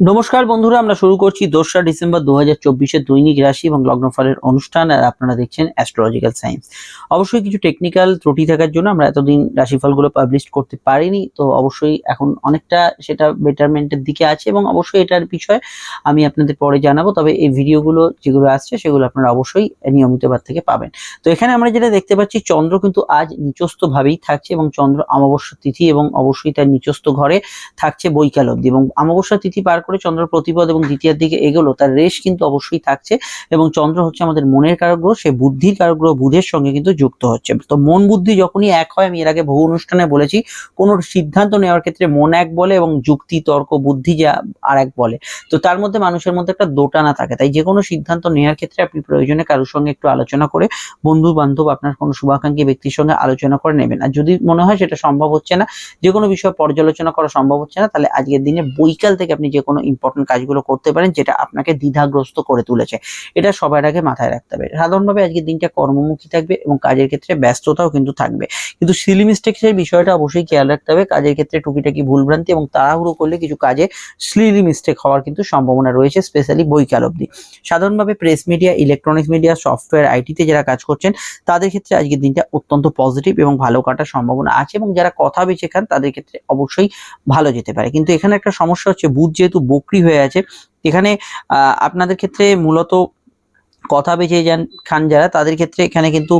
নমস্কার বন্ধুরা, আমরা শুরু করছি দোসরা ডিসেম্বর দু হাজার চব্বিশের দৈনিক রাশি এবং লগ্নফলের অনুষ্ঠান, আর আপনারা দেখছেন অ্যাস্ট্রোলজিক্যাল সায়েন্স অবশ্যই কিছু টেকনিক্যাল ত্রুটি থাকার জন্য আমরা এতদিন রাশিফলগুলো পাবলিশ করতে পারিনি, তো অবশ্যই এখন অনেকটা সেটা বেটারমেন্টের দিকে আছে এবং অবশ্যই এটার বিষয়ে আমি আপনাদের পরে জানাব, তবে এই ভিডিওগুলো যেগুলো আসছে সেগুলো আপনারা অবশ্যই নিয়মিতবার থেকে পাবেন। তো এখানে আমরা যেটা দেখতে পাচ্ছি, চন্দ্র কিন্তু আজ নিচস্থ ভাবেই থাকছে এবং চন্দ্র অমাবস্যা তিথি এবং অবশ্যই তার নিচস্থ ঘরে থাকছে বৈকাল অবধি এবং অমাবস্যা তিথি পার করে চন্দ্র প্রতিপদ এবং দ্বিতীয় দিকে এগোলো, তার রেশ কিন্তু অবশ্যই থাকছে এবং চন্দ্র হচ্ছে আমাদের মনের কারক গ্রহ সে বুদ্ধির কারক গ্রহ বুধের সঙ্গে কিন্তু যুক্ত হচ্ছে। তো মন বুদ্ধি যখনই এক হয়, আমি এর আগে বহু অনুষ্ঠানে বলেছি, কোনো সিদ্ধান্ত নেওয়ার ক্ষেত্রে মন এক বলে এবং যুক্তি, তর্ক, বুদ্ধি যা আর এক বলে। তো তার মধ্যে মানুষের মধ্যে একটা দোটানা থাকে। তাই যে কোনো সিদ্ধান্ত নেওয়ার ক্ষেত্রে আপনি প্রয়োজনে কারোর সঙ্গে একটু আলোচনা করে বন্ধু বান্ধব আপনার কোনো শুভাকাঙ্ক্ষী ব্যক্তির সঙ্গে আলোচনা করে নেবেন। আর যদি মনে হয় সেটা সম্ভব হচ্ছে না, যে কোনো বিষয় পর্যালোচনা করা সম্ভব হচ্ছে না, তাহলে আজকের দিনে বৈকাল থেকে আপনি যে কোনো ইম্পর্টেন্ট কাজগুলো করতে পারেন, যেটা আপনাকে দ্বিধাগ্রস্ত করে তুলেছে। এটা সবার আগে মাথায় রাখতে হবে। সাধারণভাবে আজকের দিনটা কর্মমুখী থাকবে এবং কাজের ক্ষেত্রে ব্যস্ততাও কিন্তু থাকবে। কিন্তু সিলি মিস্টেক্সের বিষয়টা অবশ্যই খেয়াল রাখতে হবে। কাজের ক্ষেত্রে টুকিটাকি ভুলভ্রান্তি এবং তাড়াহুড়ো করলে কিছু কাজে স্লিলি মিস্টেক হওয়ার কিন্তু সম্ভাবনা রয়েছে স্পেশালি বৈকাল অবধি। সাধারণভাবে press media electronics media software আইটিতে যারা কাজ করছেন, তাদের ক্ষেত্রে আজকের দিনটা অত্যন্ত পজিটিভ এবং ভালো কাটার সম্ভাবনা আছে এবং যারা কথা বেঁচে খান, তাদের ক্ষেত্রে অবশ্যই ভালো যেতে পারে। কিন্তু এখানে একটা সমস্যা হচ্ছে বুধ যেহেতু বকরি হয়ে আছে। এখানে আপনাদের ক্ষেত্রে মূলত কথা বেঁচে যান, খান যারা, তাদের ক্ষেত্রে এখানে কিন্তু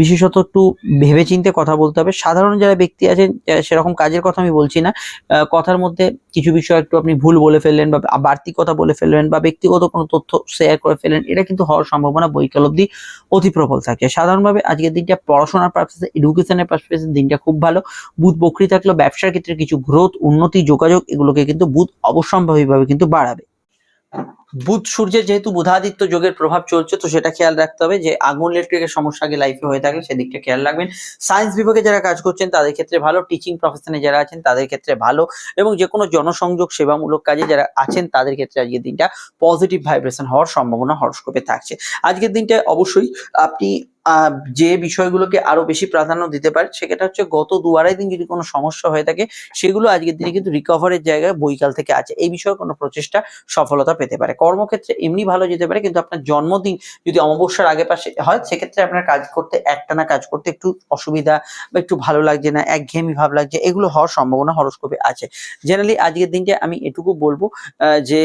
বিশেষত একটু ভেবেচিন্তে কথা বলতে হবে। সাধারণ যারা ব্যক্তি আছেন সেরকম কাজের কথা আমি বলছি না কথার মধ্যে কিছু বিষয় একটু আপনি ভুল বলে ফেললেন বা বাড়তি কথা বলে ফেললেন বা ব্যক্তিগত কোনো তথ্য শেয়ার করে ফেললেন, এটা কিন্তু হওয়ার সম্ভাবনা বৈকাল অব্দি অতি প্রবল থাকে। সাধারণভাবে আজকের দিনটা পড়াশোনার পারপাসে এডুকেশনের পারপাসে দিনটা খুব ভালো। বুধ বকরি থাকলেও ব্যবসার ক্ষেত্রে কিছু গ্রোথ উন্নতি, যোগাযোগ, এগুলোকে কিন্তু বুধ অবশ্যম্ভাবীভাবে কিন্তু বাড়াবে। বুধ সূর্যের যেহেতু বুধাদিত্য যোগের প্রভাব চলছে, তো সেটা খেয়াল রাখতে হবে যে আগুন ইলেকট্রিকের সমস্যা আগে লাইফে হয়ে থাকলে সেদিকটা খেয়াল রাখবেন। সায়েন্স বিভাগে যারা কাজ করছেন, তাদের ক্ষেত্রে ভালো। টিচিং প্রফেশনে যারা আছেন, তাদের ক্ষেত্রে ভালো। এবং যে কোনো জনসংযোগ সেবামূলক কাজে যারা আছেন, তাদের ক্ষেত্রে আজকের দিনটা পজিটিভ ভাইব্রেশন হওয়ার সম্ভাবনা হরস্কোপে থাকছে। আজকের দিনটা অবশ্যই আপনি যে বিষয়গুলোকে আরও বেশি প্রাধান্য দিতে পারেন, সেটা হচ্ছে গত দু আড়াই দিন যদি কোনো সমস্যা হয়ে থাকে, সেগুলো আজকের দিনে কিন্তু রিকভারের জায়গায় বৈকাল থেকে আছে। এই বিষয়ে কোনো প্রচেষ্টা সফলতা পেতে পারে। কর্মক্ষেত্রে এমনি ভালো যেতে পারে, কিন্তু আপনার জন্মদিন যদি অমাবস্যার আগে পাশে হয়, সেক্ষেত্রে আপনার কাজ করতে, একটানা কাজ করতে একটু অসুবিধা বা একটু ভালো লাগছে না, একঘেয়েমি ভাব লাগছে, এগুলো হওয়ার সম্ভাবনা হরস্কোপে আছে। জেনারেলি আজকের দিনটা আমি এটুকু বলব যে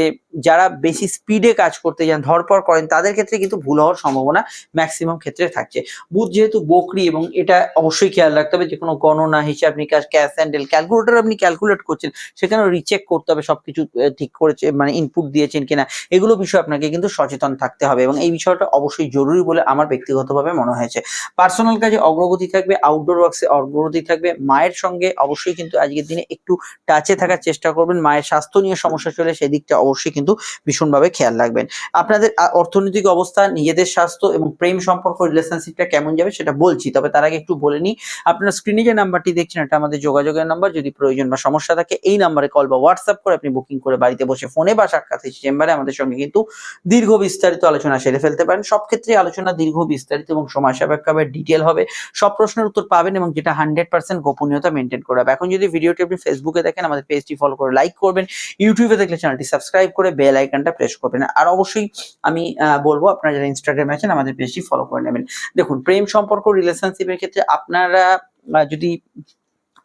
যারা বেশি স্পিডে কাজ করতে যান, ধরপর করেন, তাদের ক্ষেত্রে কিন্তু ভুল হওয়ার সম্ভাবনা ম্যাক্সিমাম ক্ষেত্রে থাকছে। বুধ যেহেতু বকরি এবং এটা অবশ্যই খেয়াল রাখতে হবে যে কোনো গণনা, হিসাব নিকাশ ক্যাশ হ্যান্ডেল ক্যালকুলেটর আপনি ক্যালকুলেট করছেন সেখানে রিচেক করতে হবে, সবকিছু ঠিক করেছে মানে ইনপুট দিয়েছেন কিনা। এগুলো বিষয়ে আপনাকে কিন্তু সচেতন থাকতে হবে এবং এই বিষয়টা অবশ্যই জরুরি বলে আমার ব্যক্তিগতভাবে মনে হয়েছে। পার্সোনাল কাজে অগ্রগতি থাকবে আউটডোর ওয়ার্কসে অগ্রগতি থাকবে, মায়ের সঙ্গে অবশ্যই কিন্তু আজকের দিনে একটু টাচে থাকার চেষ্টা করবেন, মায়ের স্বাস্থ্য নিয়ে সমস্যা চলে সেদিকটা অবশ্যই কিন্তু ভীষণভাবে খেয়াল রাখবেন। আপনাদের অর্থনৈতিক অবস্থা, নিজেদের স্বাস্থ্য এবং প্রেম সম্পর্ক রিলেশনশিপটা কেমন যাবে সেটা বলছি, তবে তার আগে একটু বলে নিই, আপনার স্ক্রিনে যে নাম্বারটি দেখছেন, এটা আমাদের যোগাযোগের নাম্বার যদি প্রয়োজন বা সমস্যা থাকে, এই নাম্বারে কল বা হোয়াটসঅ্যাপ করে আপনি বুকিং করে বাড়িতে বসে ফোনে বা সাক্ষাৎ চেম্বারে আমাদের সঙ্গে কিন্তু দীর্ঘ বিস্তারিত আলোচনা সেরে ফেলতে পারেন। সব ক্ষেত্রে আলোচনা দীর্ঘ বিস্তারিত এবং সময় সাপেক্ষ হবে ডিটেল হবে। সব প্রশ্নের উত্তর পাবেন এবং যেটা হান্ড্রেড পার্সেন্ট গোপনীয়তা মেনটেন করে হবে। এখন যদি ভিডিওটি আপনি ফেসবুকে দেখেন, আমাদের পেজটি ফলো করে লাইক করবেন। ইউটিউবে দেখলে চ্যানেলটি সাবস্ক্রাইব করে বেল আইকনটা প্রেস করবেন। আর অবশ্যই আমি বলব, আপনারা যারা ইনস্টাগ্রামে আছেন, আমাদের পেজটি ফলো করে নেবেন। দেখুন, প্রেম সম্পর্ক রিলেশনশিপের ক্ষেত্রে আপনারা যদি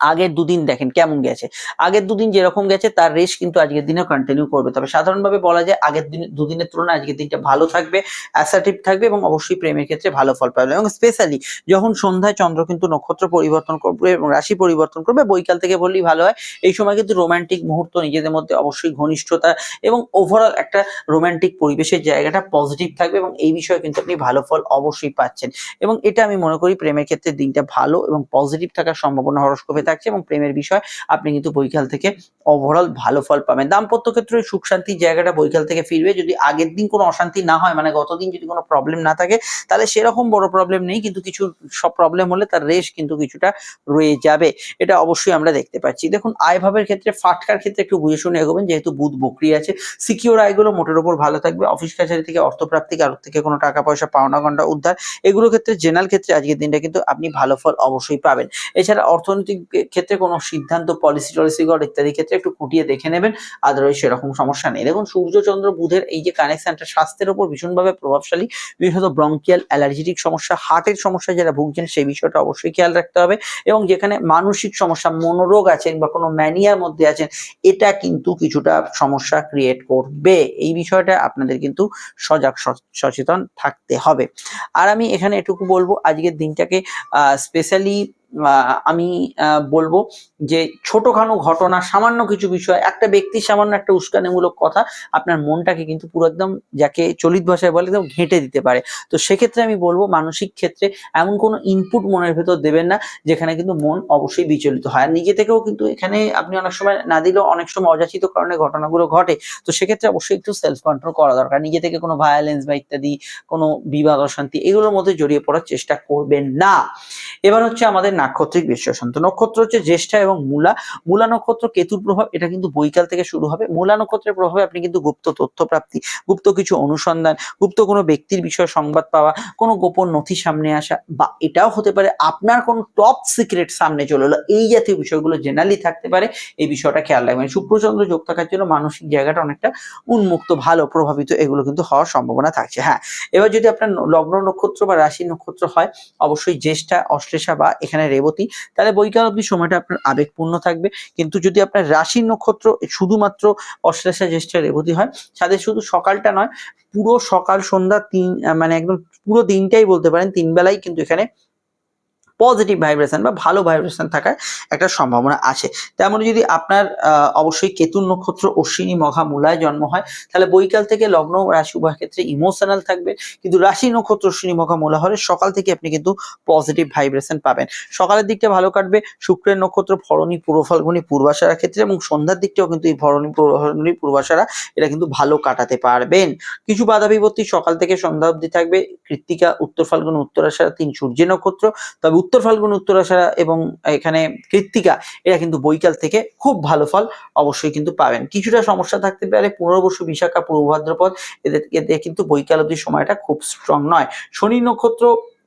আগের দুদিন দেখেন কেমন গেছে। আগের দুদিন যেরকম গেছে, তার রেস কিন্তু আজকের দিনে কন্টিনিউ করবে। তবে সাধারণভাবে বলা যায়, আগের দিন, দুদিনের তুলনায় আজকের দিনটা ভালো থাকবে অ্যাসার্টিভ থাকবে এবং অবশ্যই প্রেমের ক্ষেত্রে ভালো ফল পাবে এবং স্পেশালি যখন সন্ধ্যায় চন্দ্র কিন্তু নক্ষত্র পরিবর্তন করবে এবং রাশি পরিবর্তন করবে, বৈকাল থেকে বললেই ভালো হয়। এই সময় কিন্তু রোমান্টিক মুহূর্ত নিজেদের মধ্যে অবশ্যই ঘনিষ্ঠতা এবং ওভারঅল একটা রোমান্টিক পরিবেশের জায়গাটা পজিটিভ থাকবে এবং এই বিষয়ে কিন্তু আপনি ভালো ফল অবশ্যই পাচ্ছেন। এবং এটা আমি মনে করি প্রেমের ক্ষেত্রে দিনটা ভালো এবং পজিটিভ থাকার সম্ভাবনা হরস্কোপে থাকছে এবং প্রেমের বিষয়, আপনি কিন্তু বৈকাল থেকে ওভারঅল ভালো ফল পাবেন। দাম্পত্য ক্ষেত্রে সুখ শান্তির জায়গাটা বৈকাল থেকে ফিরবে। যদি আগের দিন কোনো অশান্তি না হয় মানে গতদিন যদি কোনো প্রবলেম না থাকে, তাহলে সেরকম বড় প্রবলেম নেই, কিন্তু কিছু সব প্রবলেম হলে তার রেশ কিন্তু কিছুটা রয়ে যাবে। এটা অবশ্যই আমরা দেখতে পাচ্ছি। দেখুন, আয় ভাবের ক্ষেত্রে, ফাটকার ক্ষেত্রে একটু বুঝে শুনে এগোবেন, যেহেতু বুধ বকরি আছে। সিকিউর আয়গুলো মোটের উপর ভালো থাকবে। অফিস কাছারি থেকে অর্থপ্রাপ্তি, কারোর থেকে কোনো টাকা পয়সা পাওনা গন্ডা উদ্ধার, এগুলো ক্ষেত্রে জেনারেল ক্ষেত্রে আজকের দিনটা কিন্তু আপনি ভালো ফল অবশ্যই পাবেন। এছাড়া অর্থনৈতিক ক্ষেত্রে কোনো সিদ্ধান্ত পলিসি টলিসি, গড় ইত্যাদি ক্ষেত্রে একটু খুঁটিয়ে দেখে নেবেন। আদারওয়াইজ সেরকম সমস্যা নেই। দেখুন, সূর্যচন্দ্র বুধের এই যে কানেকশনটা স্বাস্থ্যের উপর ভীষণভাবে প্রভাবশালী। বিশেষত ব্রঙ্কিয়াল অ্যালার্জেটিক সমস্যা হার্টের সমস্যা যারা ভুগছেন, সেই বিষয়টা অবশ্যই খেয়াল রাখতে হবে। এবং যেখানে মানসিক সমস্যা, মনোরোগ আছেন বা কোনো ম্যানিয়ার মধ্যে আছেন, এটা কিন্তু কিছুটা সমস্যা ক্রিয়েট করবে। এই বিষয়টা আপনাদের কিন্তু সজাগ সচেতন থাকতে হবে। আর আমি এখানে এটুকু বলব, আজকের দিনটাকে স্পেশালি আমি বলব যে ছোটখাটো ঘটনা, সামান্য কিছু বিষয়, একটা ব্যক্তির সামান্য একটা উস্কানিমূলক কথা আপনার মনটাকে কিন্তু পুরো একদম যাকে চলিত ভাষায় বলে একদম ঘেঁটে দিতে পারে। তো সেক্ষেত্রে আমি বলব মানসিক ক্ষেত্রে এমন কোনো ইনপুট মনের ভেতর দেবেন না, যেখানে কিন্তু মন অবশ্যই বিচলিত হয়। আর নিজে থেকেও কিন্তু এখানে আপনি অনেক সময় না দিলেও অনেক সময় অযাচিত কারণে ঘটনাগুলো ঘটে। তো সেক্ষেত্রে অবশ্যই একটু সেলফ কন্ট্রোল করা দরকার। নিজে থেকে কোনো ভায়োলেন্স বা ইত্যাদি, কোনো বিবাদ অশান্তি, এগুলোর মধ্যে জড়িয়ে পড়ার চেষ্টা করবেন না। এবার হচ্ছে আমাদের নাক্ষত্রিক বিশ্লেষণ। তো নক্ষত্র হচ্ছে জ্যেষ্ঠা এবং মূলা। মূলা নক্ষত্র কেতুর প্রভাব, এটা কিন্তু বৈকাল থেকে শুরু হবে। মূলা নক্ষত্রের প্রভাবে আপনি কিন্তু গুপ্ত তথ্য প্রাপ্তি গুপ্ত কিছু অনুসন্ধান, গুপ্ত কোনো ব্যক্তির বিষয়ে সংবাদ পাওয়া, কোনো গোপন নথি সামনে আসা, বা এটাও হতে পারে আপনার কোনো টপ সিক্রেট সামনে চলে এলো। এই জাতীয় বিষয়গুলো জেনারেলি থাকতে পারে। এই বিষয়টা খেয়াল রাখবেন। শুক্রচন্দ্র যোগ থাকার জন্য মানসিক জায়গাটা অনেকটা উন্মুক্ত, ভালো প্রভাবিত, এগুলো কিন্তু হওয়ার সম্ভাবনা থাকছে। হ্যাঁ এবার যদি আপনার লগ্ন নক্ষত্র বা রাশি নক্ষত্র হয়, অবশ্যই জ্যেষ্ঠা, অশ্লেষা বা এখানে রেবতী, তাহলে বৈকাল অব্দি সময়টা আপনার আবেগপূর্ণ থাকবে। কিন্তু যদি আপনার রাশি নক্ষত্র শুধুমাত্র অশ্লেষা জ্যেষ্ঠা রেবতী হয় সাথে শুধু সকালটা নয়, পুরো সকাল, সন্ধ্যা তিন মানে একদম পুরো দিনটাই বলতে পারেন, তিন বেলাই কিন্তু এখানে পজিটিভ ভাইব্রেশন বা ভালো ভাইব্রেশন থাকার একটা সম্ভাবনা আছে। তেমন যদি আপনার অবশ্যই কেতুন নক্ষত্র, অশ্বিনী মঘা মূলায় জন্ম হয়, তাহলে বৈকাল থেকে লগ্ন রাশি উভয় ক্ষেত্রে ইমোশনাল থাকবে। কিন্তু রাশি নক্ষত্র, অশ্বিনী মঘা মূলা হলে সকাল থেকে আপনি কিন্তু পজিটিভ ভাইব্রেশন পাবেন। সকালের দিকটা ভালো কাটবে, শুক্রের নক্ষত্র ভরণী পূর্ব ফাল্গুনী, পূর্বাশারা ক্ষেত্রে এবং সন্ধ্যার দিকটাও কিন্তু এই ভরণী ফাল্গুনী, পূর্বাশারা এটা কিন্তু ভালো কাটাতে পারবেন। কিছু বাধা বিপত্তি সকাল থেকে সন্ধ্যা অবধি থাকবে, কৃত্তিকা, উত্তর ফাল্গুন, উত্তরাশারা, তিন সূর্যের নক্ষত্র। তবে উত্তর ফাল্গুন উত্তরাশারা এবং এখানে কৃত্তিকা, এরা কিন্তু বৈকাল থেকে খুব ভালো ফল অবশ্যই কিন্তু পাবেন। কিছুটা সমস্যা থাকতে পারে, পুনর্বসু বিশাখা পূর্ব ভাদ্রপদ এদের এতে কিন্তু বৈকাল অবধি সময়টা খুব স্ট্রং নয়। শনি নক্ষত্র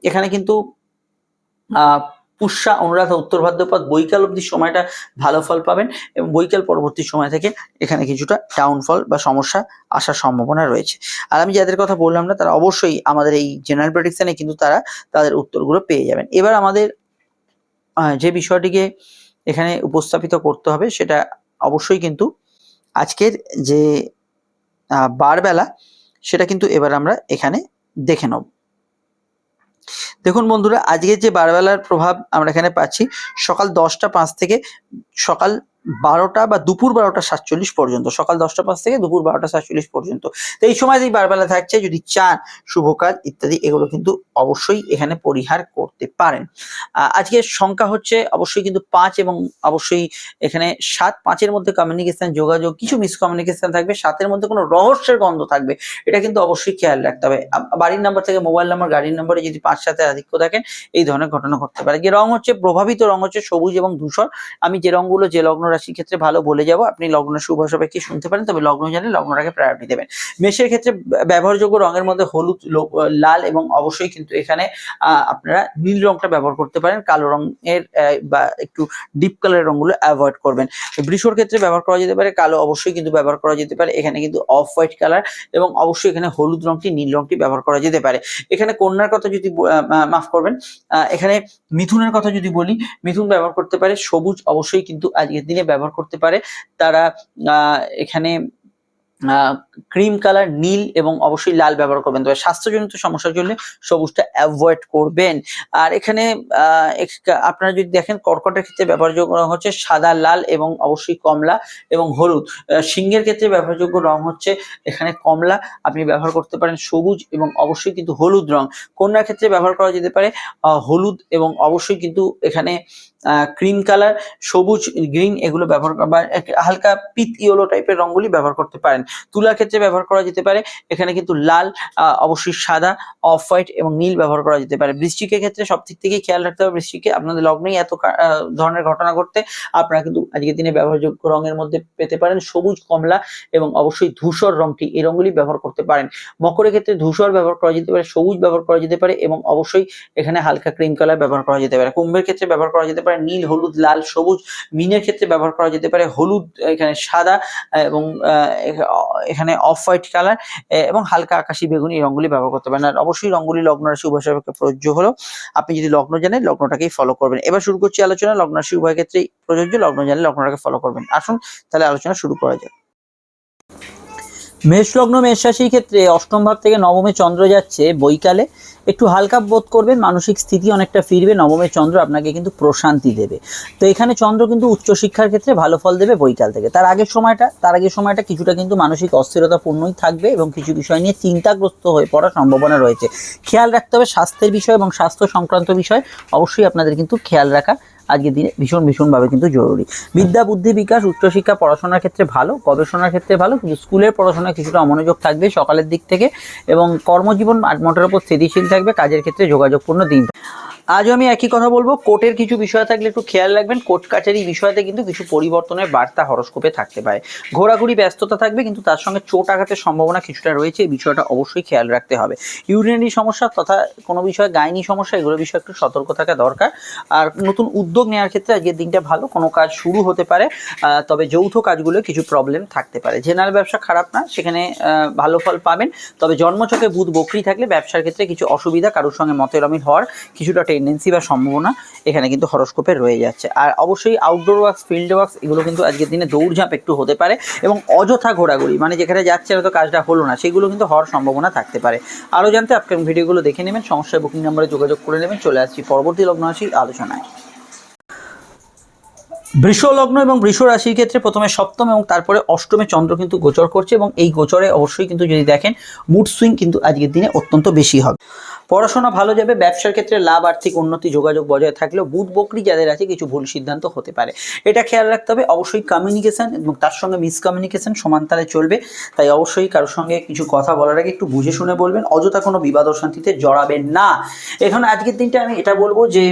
এখানে কিন্তু, আহ পুষ্যা অনুরাধা, উত্তর ভাদ্রপদ, বৈকাল অবধি সময়টা ভালো ফল পাবেন এবং বৈকাল পরবর্তী সময় থেকে এখানে কিছুটা ডাউনফল বা সমস্যা আসার সম্ভাবনা রয়েছে। আর আমি যাদের কথা বললাম না, তারা অবশ্যই আমাদের এই জেনারেল প্রেডিকশানে কিন্তু তারা তাদের উত্তরগুলো পেয়ে যাবেন। এবার আমাদের যে বিষয়টিকে এখানে উপস্থাপিত করতে হবে, সেটা অবশ্যই কিন্তু আজকের যে বারবেলা, সেটা কিন্তু এবার আমরা এখানে দেখে নেব। দেখুন বন্ধুরা আজকে যে বারবেলার প্রভাব আমরা এখানে পাচ্ছি সকাল দশটা পাঁচ থেকে সকাল বারোটা বা দুপুর বারোটা সাতচল্লিশ পর্যন্ত, সকাল দশটা পাঁচ থেকে দুপুর বারোটা সাতচল্লিশ পর্যন্ত। তো এই সময় যেই বারবেলা থাকছে, যদি চান শুভ কাজ ইত্যাদি, এগুলো কিন্তু অবশ্যই এখানে পরিহার করতে পারেন। আজকের সংখ্যা হচ্ছে অবশ্যই কিন্তু পাঁচ এবং অবশ্যই এখানে সাত, পাঁচের মধ্যে কমিউনিকেশন যোগাযোগ, কিছু মিসকমিউনিকেশন থাকবে। সাতের মধ্যে কোনো রহস্যের গন্ধ থাকবে, এটা কিন্তু অবশ্যই খেয়াল রাখতে হবে। বাড়ির নাম্বার থেকে মোবাইল নাম্বার গাড়ির নাম্বারে যদি পাঁচ সাথে আধিক্য থাকেন এই ধরনের ঘটনা ঘটতে পারে। যে রং হচ্ছে প্রভাবিত, রং হচ্ছে সবুজ এবং ধূসর। আমি যে রঙগুলো যে লগ্ন রাশির ক্ষেত্রে ভালো বলে যাব। আপনি লগ্ন শুভ সবাইকে শুনতে পারেন? তবে লগ্ন জানলে লগ্নটাকে প্রায়োরিটি দেবেন। মেষের ক্ষেত্রে ব্য- ব্যবহারযোগ্য রঙের মধ্যে হলুদ লাল এবং অবশ্যই কিন্তু এখানে আপনারা নীল রংটা ব্যবহার করতে পারেন। কালো রঙের বা একটু ডিপ কালারের রঙগুলো অ্যাভয়েড করবেন। বৃষর ক্ষেত্রে ব্যবহার করা যেতে পারে, কালো অবশ্যই কিন্তু ব্যবহার করা যেতে পারে। এখানে কিন্তু অফ হোয়াইট কালার এবং অবশ্যই এখানে হলুদ রংটি নীল রংটি ব্যবহার করা যেতে পারে। এখানে কন্যার কথা যদি মাফ করবেন এখানে মিথুনের কথা যদি বলি, মিথুন ব্যবহার করতে পারে। সবুজ অবশ্যই কিন্তু আজকের দিনে ব্যবহার করতে পারে তারা এখানে ক্রিম কালার, নীল এবং অবশ্যই লাল ব্যবহার করবেন। তবে স্বাস্থ্যজনিত সমস্যার জন্য সবুজটা অ্যাভয়েড করবেন। আর এখানে আপনারা যদি দেখেন, কর্কটের ক্ষেত্রে ব্যবহারযোগ্য রং হচ্ছে সাদা, লাল এবং অবশ্যই কমলা এবং হলুদ। সিংহের ক্ষেত্রে ব্যবহারযোগ্য রং হচ্ছে এখানে কমলা। আপনি ব্যবহার করতে পারেন সবুজ এবং অবশ্যই কিন্তু হলুদ রং। কন্যার ক্ষেত্রে ব্যবহার করা যেতে পারে হলুদ এবং অবশ্যই কিন্তু এখানে ক্রিম কালার, সবুজ, গ্রিন এগুলো ব্যবহার হালকা পিত ইয়েলো টাইপের রঙগুলি ব্যবহার করতে পারেন। তুলার ক্ষেত্রে ব্যবহার করা যেতে পারে। এখানে কিন্তু লাল অবশ্যই সাদা, অফ হোয়াইট এবং নীল ব্যবহার করা যেতে পারে। বৃষ্টিকের ক্ষেত্রে সব দিক থেকে খেয়াল রাখতে হবে বৃষ্টিকে। আপনাদের লগ্নেই এত ধরনের ঘটনা ঘটতে। আপনারা কিন্তু আজকের দিনে ব্যবহারযোগ্য রঙের মধ্যে পেতে পারেন সবুজ, কমলা এবং অবশ্যই ধূসর রংটি। এই রঙগুলি ব্যবহার করতে পারেন। মকরের ক্ষেত্রে ধূসর ব্যবহার করা যেতে পারে, সবুজ ব্যবহার করা যেতে পারে এবং অবশ্যই এখানে হালকা ক্রিম কালার ব্যবহার করা যেতে পারে। কুম্ভের ক্ষেত্রে ব্যবহার করা যেতে পারে নীল, হলুদ, লাল, সবুজ। মিনের ক্ষেত্রে ব্যবহার করা যেতে পারে হলুদ, এখানে সাদা এবং এখানে অফ হোয়াইট কালার এবং হালকা আকাশি বেগুনি রঙগুলি ব্যবহার করতে পারেন। আর অবশ্যই রঙগুলি লগ্ন রাশি উভয় সাপেক্ষে প্রযোজ্য হলো আপনি যদি লগ্ন জানেন, লগ্নটাকেই ফলো করবেন। এবার শুরু করছি আলোচনা। লগ্ন রাশি উভয় ক্ষেত্রেই প্রযোজ্য, লগ্ন জানলে লগ্নটাকে ফলো করবেন। আসুন তাহলে আলোচনা শুরু করা যাক। মেষ লগ্ন মেষ রাশির ক্ষেত্রে অষ্টম ভাব থেকে নবমে চন্দ্র যাচ্ছে বৈকালে। একটু হালকা বোধ করবেন, মানসিক স্থিতি অনেকটা ফিরবে নবমের চন্দ্র আপনাকে কিন্তু প্রশান্তি দেবে। তো এখানে চন্দ্র কিন্তু উচ্চশিক্ষার ক্ষেত্রে ভালো ফল দেবে বৈকাল থেকে। তার আগের সময়টা, তার আগের সময়টা কিছুটা কিন্তু মানসিক অস্থিরতাপূর্ণই থাকবে এবং কিছু বিষয় নিয়ে চিন্তাগ্রস্ত হয়ে পড়ার সম্ভাবনা রয়েছে। খেয়াল রাখতে হবে স্বাস্থ্যের বিষয় এবং স্বাস্থ্য সংক্রান্ত বিষয়, অবশ্যই আপনাদের কিন্তু খেয়াল রাখা আজকের দিনে ভীষণ ভীষণভাবে কিন্তু জরুরি। বিদ্যা, বুদ্ধি বিকাশ, উচ্চশিক্ষা, পড়াশোনার ক্ষেত্রে ভালো, গবেষণার ক্ষেত্রে ভালো, কিন্তু স্কুলের পড়াশোনায় কিছুটা অমনোযোগ থাকবে সকালের দিক থেকে এবং কর্মজীবন মোটের উপর স্থিতিশীল থাকবে, কাজের ক্ষেত্রে যোগাযোগপূর্ণ দিন। আজও আমি একই কথা বলব, কোর্টের কিছু বিষয় থাকলে একটু খেয়াল রাখবেন, কোর্ট কাছারি বিষয়তে কিন্তু কিছু পরিবর্তনের বার্তা হরস্কোপে থাকতে পারে। ঘোরাঘুরি ব্যস্ততা থাকবে, কিন্তু তার সঙ্গে চোট আঘাতের সম্ভাবনা কিছুটা রয়েছে, এই বিষয়টা অবশ্যই খেয়াল রাখতে হবে। ইউরিনারি সমস্যা তথা কোনো বিষয়ে গাইনি সমস্যা, এগুলো বিষয়ে একটু সতর্ক থাকা দরকার। আর নতুন উদ্যোগ নেওয়ার ক্ষেত্রে আজকের দিনটা ভালো, কোনো কাজ শুরু হতে পারে তবে যৌথ কাজগুলো কিছু প্রবলেম থাকতে পারে। জেনারেল ব্যবসা খারাপ না, সেখানে ভালো ফল পাবেন, তবে জন্মছকে বুধ বকরি থাকলে ব্যবসার ক্ষেত্রে কিছু অসুবিধা, কারোর সঙ্গে মতের অমিল হওয়ার কিছুটা টেন্ডেন্সি বা সম্ভাবনা এখানে কিন্তু হরস্কোপে রয়ে যাচ্ছে। আর অবশ্যই আউটডোর ওয়ার্কস ফিল্ড ওয়ার্কস এগুলো কিন্তু আজকের দিনে দৌড়ঝাঁপ একটু হতে পারে এবং অযথা ঘোরাঘুরি মানে যেখানে যাচ্ছে হয়তো কাজটা হলো না, সেগুলো কিন্তু হওয়ার সম্ভাবনা থাকতে পারে। আরও জানতে আপনার ভিডিওগুলো দেখে নেবেন সমস্যায় বুকিং নাম্বারে যোগাযোগ করে নেবেন, চলে আসছি পরবর্তী লগ্ন রাশির আলোচনায়। বৃষ লগ্ন এবং বৃষ রাশির ক্ষেত্রে প্রথমে সপ্তম এবং তারপরে অষ্টমে চন্দ্র কিন্তু গোচর করছে এবং এই গোচরে অবশ্যই কিন্তু যদি দেখেন মুড সুইং কিন্তু আজকের দিনে অত্যন্ত বেশি হবে। পড়াশোনা ভালো যাবে, ব্যবসার ক্ষেত্রে লাভ, আর্থিক উন্নতি, যোগাযোগ বজায় থাকলেও বুধ বকরি যাদের আছে কিছু ভুল সিদ্ধান্ত হতে পারে। এটা খেয়াল রাখতে হবে, অবশ্যই কমিউনিকেশন এবং তার সঙ্গে মিসকমিউনিকেশন সমানতালে চলবে। তাই অবশ্যই কারোর সঙ্গে কিছু কথা বলার আগে একটু বুঝে শুনে বলবেন, অযথা কোনো বিবাদ অশান্তিতে জড়াবেন না। এখন আজকের দিনটা আমি এটা বলব যে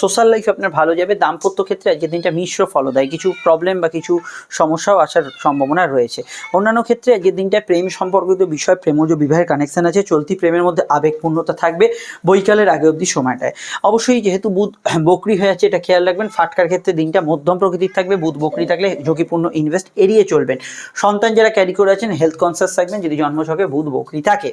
সোশ্যাল লাইফ আপনার ভালো যাবে, দাম্পত্য ক্ষেত্রে আজকের দিনটা মিশ্র ফলদায় কিছু প্রবলেম বা কিছু সমস্যাও আসার সম্ভাবনা রয়েছে। অন্যান্য ক্ষেত্রে আজকের দিনটা প্রেম সম্পর্কিত বিষয়, প্রেমজ বিবাহের কানেকশন আছে, চলতি প্রেমের মধ্যে আবেগপূর্ণতা থাকবে বৈকালের আগে অবধি সময়টায়। অবশ্যই যেহেতু বুধ বকরি হয়ে আছে, এটা খেয়াল রাখবেন, ফাটকার ক্ষেত্রে দিনটা মধ্যম প্রকৃতির থাকবে, বুধ বকরি থাকলে ঝুঁকিপূর্ণ ইনভেস্ট এড়িয়ে চলবেন। সন্তান যারা ক্যারি করে আছেন হেলথ কনসিয়াস থাকবেন, যদি জন্মছকে বুধ বকরি থাকে।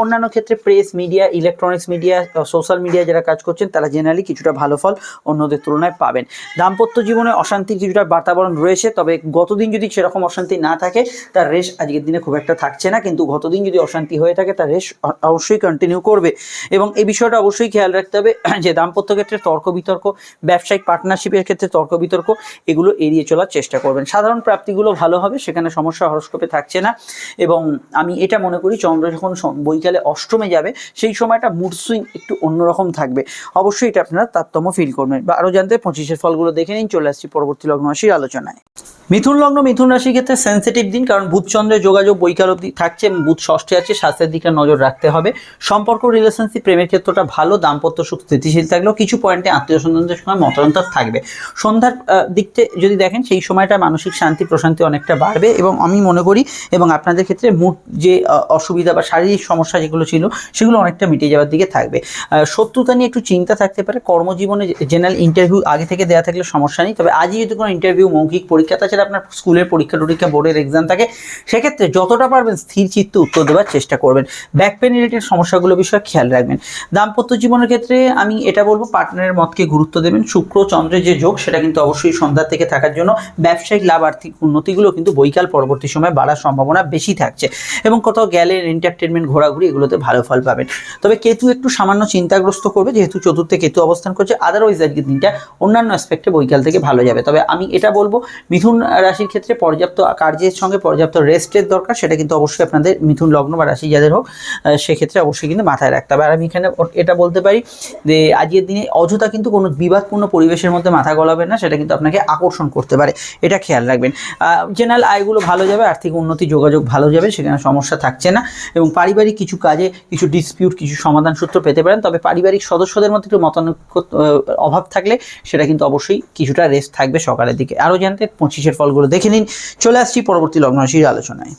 অন্যান্য ক্ষেত্রে press media electronics media social media যারা কাজ করছেন, তারা জেনারেলি কিছুটা ভালো ফল অন্যদের তুলনায় পাবেন। দাম্পত্য জীবনে অশান্তির কিছুটা বাতাবরণ রয়েছে, তবে গতদিন যদি সেরকম অশান্তি না থাকে, তার রেশ আজকের দিনে খুব একটা থাকছে না। কিন্তু গতদিন যদি অশান্তি হয়ে থাকে, তার রেশ অবশ্যই কন্টিনিউ করবে। এবং এই বিষয়টা অবশ্যই খেয়াল রাখতে হবে যে দাম্পত্য ক্ষেত্রে তর্ক বিতর্ক, ব্যবসায়িক পার্টনারশিপের ক্ষেত্রে তর্ক বিতর্ক, এগুলো এড়িয়ে চলার চেষ্টা করবেন। সাধারণ প্রাপ্তিগুলো ভালো হবে, সেখানে সমস্যা হরস্কোপে থাকছে না। এবং আমি এটা মনে করি, চন্দ্র যখন বৈকালে অষ্টমে যাবে, সেই সময়টা মুড সুইং একটু অন্যরকম থাকবে। অবশ্যই এটা আপনারা তারতম্য ফিল করবেন। বা আরও জানতে পঁচিশের ফলগুলো দেখে নিন, চলে আসছি পরবর্তী লগ্ন রাশির আলোচনায়। মিথুন লগ্ন, মিথুন রাশির ক্ষেত্রে সেন্সিটিভ দিন, কারণ বুধ চন্দ্রের যোগাযোগ বৈকাল অবধি থাকছে বুধ ষষ্ঠে আছে, স্বাস্থ্যের দিকটা নজর রাখতে হবে। সম্পর্ক রিলেশনশিপ প্রেমের ক্ষেত্রটা ভালো, দাম্পত্য সুখ স্থিতিশীল থাকলেও কিছু পয়েন্টে আত্মীয় স্বজনদের সময় মতান্তর থাকবে। সন্ধ্যার দিকতে যদি দেখেন, সেই সময়টা মানসিক শান্তি, প্রশান্তি অনেকটা বাড়বে এবং আমি মনে করি এবং আপনাদের ক্ষেত্রে মুড যে অসুবিধা বা শারীরিক সমস্যা যেগুলো ছিল, সেগুলো অনেকটা মিটে যাওয়ার দিকে থাকবে। শত্রুতা নিয়ে একটু চিন্তা থাকতে পারে। কর্মজীবনে জেনারেল ইন্টারভিউ আগে থেকে দেওয়া থাকলে সমস্যা নেই। তবে আজই যদি কোনো ইন্টারভিউ মৌখিক পরীক্ষা, তাছাড়া আপনার স্কুলের পরীক্ষা টরীক্ষা, বোর্ডের এক্সাম থাকে, সেক্ষেত্রে যতটা পারবেন স্থির চিত্তে উত্তর দেওয়ার চেষ্টা করবেন। ব্যাক পেন রিলেটেড সমস্যাগুলো বিষয়ে খেয়াল রাখবেন। দাম্পত্য জীবনের ক্ষেত্রে আমি এটা বলব পার্টনারের মতকে গুরুত্ব দেবেন। শুক্র, চন্দ্রের যে যোগ, সেটা কিন্তু অবশ্যই সন্ধ্যা থেকে থাকার জন্য ব্যবসায়িক লাভ, আর্থিক উন্নতিগুলো কিন্তু বৈকাল, পরবর্তী সময় বাড়ার সম্ভাবনা বেশি থাকছে। এবং কোথাও গেলে এন্টারটেনমেন্ট ঘোরাঘুরি এগুলোতে ভালো ফল পাবেন। তবে কেতু একটু সামান্য চিন্তাগ্রস্ত করবে, যেহেতু চতুর্থে কেতু অবস্থান করছে আদারওয়াইজ আজকের দিনটা অন্যান্য অ্যাসপেক্টে বৈকাল থেকে ভালো যাবে। তবে আমি এটা বলব, মিথুন রাশির ক্ষেত্রে পর্যাপ্ত কার্যের সঙ্গে পর্যাপ্ত রেস্টের দরকার, সেটা কিন্তু অবশ্যই আপনাদের মিথুন, লগ্ন বা রাশি যাদের হোক সেক্ষেত্রে অবশ্যই কিন্তু মাথায় রাখতে হবে। আর আমি এখানে এটা বলতে পারি যে, আজকের দিনে অযথা কিন্তু কোনো বিবাদপূর্ণ পরিবেশের মধ্যে মাথা গলাবেন না, সেটা কিন্তু আপনাকে আকর্ষণ করতে পারে। এটা খেয়াল রাখবেন। জেনারেল আয়গুলো ভালো যাবে, আর্থিক উন্নতি, যোগাযোগ ভালো যাবে, সেখানে সমস্যা থাকছে না। এবং পারিবারিক কিছু কাজে কিছু ডিসপিউট কিছু সমাধান সূত্র পেতে পারেন, তবে পারিবারিক সদস্যদের মধ্যে একটু মতানৈক্য অভাব থাকলে সেটা কিন্তু অবশ্যই কিছুটা রেস্ট থাকবে সকালের দিকে। আরও জানতে পঁচিশের ফলগুলো দেখে নিন। চলে আসছি পরবর্তী লগ্ন রাশির আলোচনায়।